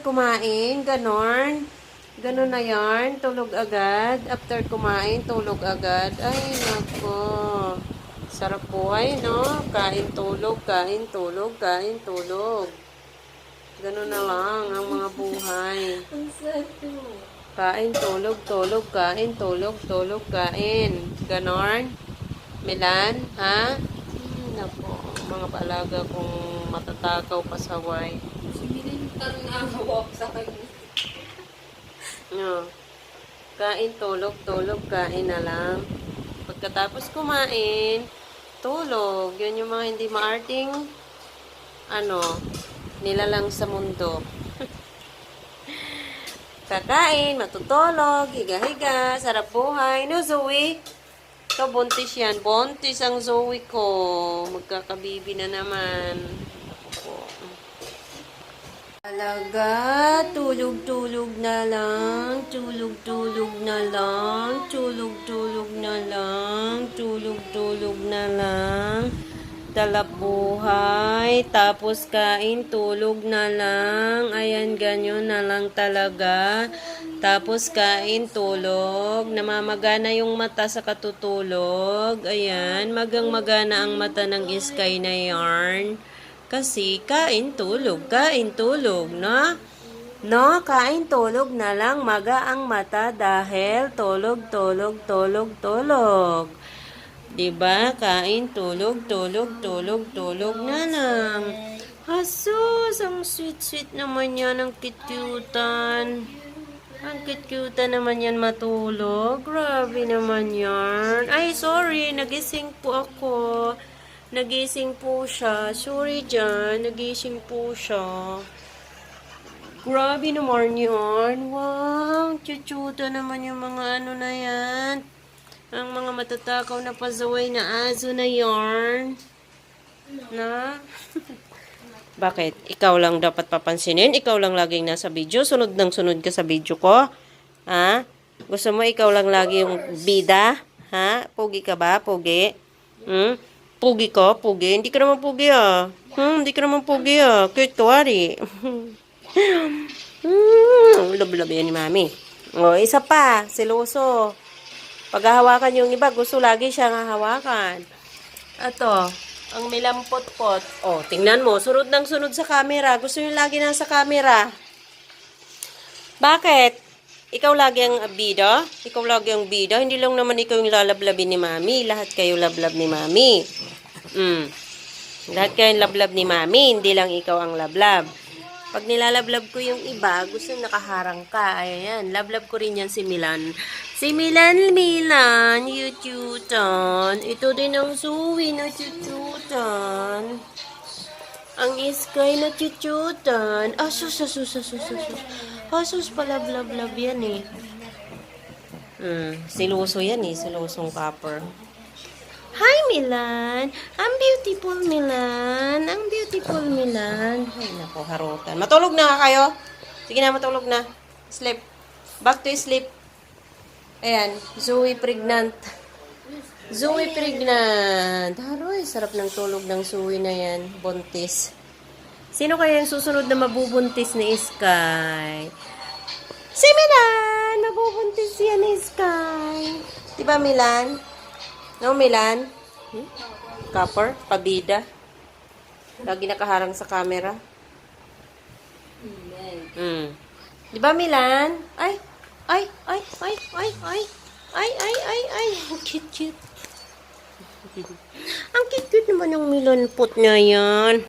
Kumain, ganon. Ganon na yarn, tulog agad. After kumain, tulog agad. Ay, nako. Sarap buhay, no? Kain, tulog, kain, tulog, kain, tulog. Ganon na lang ang mga buhay. Kain, tulog, tulog, kain, tulog, tulog, kain. Ganon? Milan, ha? Hmm, nako, mga paalaga kong matatakaw pasaway. Parang nakahawak sa kanya. No. Kain, tulog, tulog, kain na lang. Pagkatapos kumain, tulog. Yun yung mga hindi maarting, ano, nilalang sa mundo. Kakain, matutulog, higa-higa, sarap buhay. No, Zoe? Ito, buntis yan. Buntis ang Zoe ko. Magkakabibi na naman. Talaga, tulog-tulog na lang, tulog-tulog na lang, tulog-tulog na lang, tulog-tulog na lang. Talap tapos kain, tulog na lang. Ayan, ganyan na lang talaga. Tapos kain, tulog. Namamagana yung mata sa katutulog. Ayan, magang-magana ang mata ng Sky na yarn. Kasi kain, tulog, kain, tulog, no? No, kain, tulog na lang. Maga ang mata dahil tulog, tulog, tulog, tulog. Diba? Kain, tulog, tulog, tulog, tulog na lang. Hasus, ang sweet-sweet naman yan, ang kityutan. Ang cute-cute naman yan matulog. Grabe naman yan. Ay, sorry. Nagising po ako. Nagising po siya. Sorry dyan. Nagising po siya. Grabe naman yan. Wow. Chuchuta naman yung mga ano na yan. Ang mga matatakaw na pasaway na aso na yarn. Na? Bakit? Ikaw lang dapat papansinin? Ikaw lang laging nasa video? Sunod ng sunod ka sa video ko? Ha? Gusto mo ikaw lang lagi yung bida? Ha? Pugi ka ba? Pugi? Hmm? Pugi ko? Pugi? Hindi ka naman pugi ah. Hmm? Hindi ka naman pugi ah. Cute ka wari. hmm. Love-love yan ni mami. O, isa pa. Siloso. Pag hahawakan yung iba, gusto lagi siyang hahawakan. Ato, ang milampot-pot. Oh, tingnan mo, sunod ng sunod sa camera. Gusto niyo lagi nasa camera. Bakit? Ikaw lagi ang bida? Ikaw lagi ang bida? Hindi lang naman ikaw yung lalablabin ni Mami. Lahat kayo lablab ni Mami. Mm. Lahat kayo lablab ni Mami. Hindi lang ikaw ang lablab. Pag nilalablab ko yung iba, gusto nakaharang ka. Ayan, lablab ko rin yan si Milan. Si Milan, Milan, yututan. Ito din ang suwi na chuchutan. Ang iskay na chuchutan. Asus, asus, asus, asus. Asus, palablablab yan eh. Hmm, siluso yan eh, silusong copper. Hi, Milan! Ang beautiful, Milan! Ang beautiful, Milan! Ay, naku, harutan. Matulog na kayo? Sige na, matulog na. Sleep. Back to sleep. Ayan, Zoe pregnant. Zoe pregnant. Sarap ng tulog ng Zoe na yan. Buntis. Sino kaya yung susunod na mabubuntis ni Sky? Si Milan! Mabubuntis yan ni Sky. Di ba, Milan? No, Milan? Hmm? Copper? Pabida? Lagi nakaharang sa camera? Hmm. Di ba, Milan? Ay, ay, ay, ay, ay, ay, ay, ay, ay, cute, cute. Ang cute, naman ng Milan pot na yan.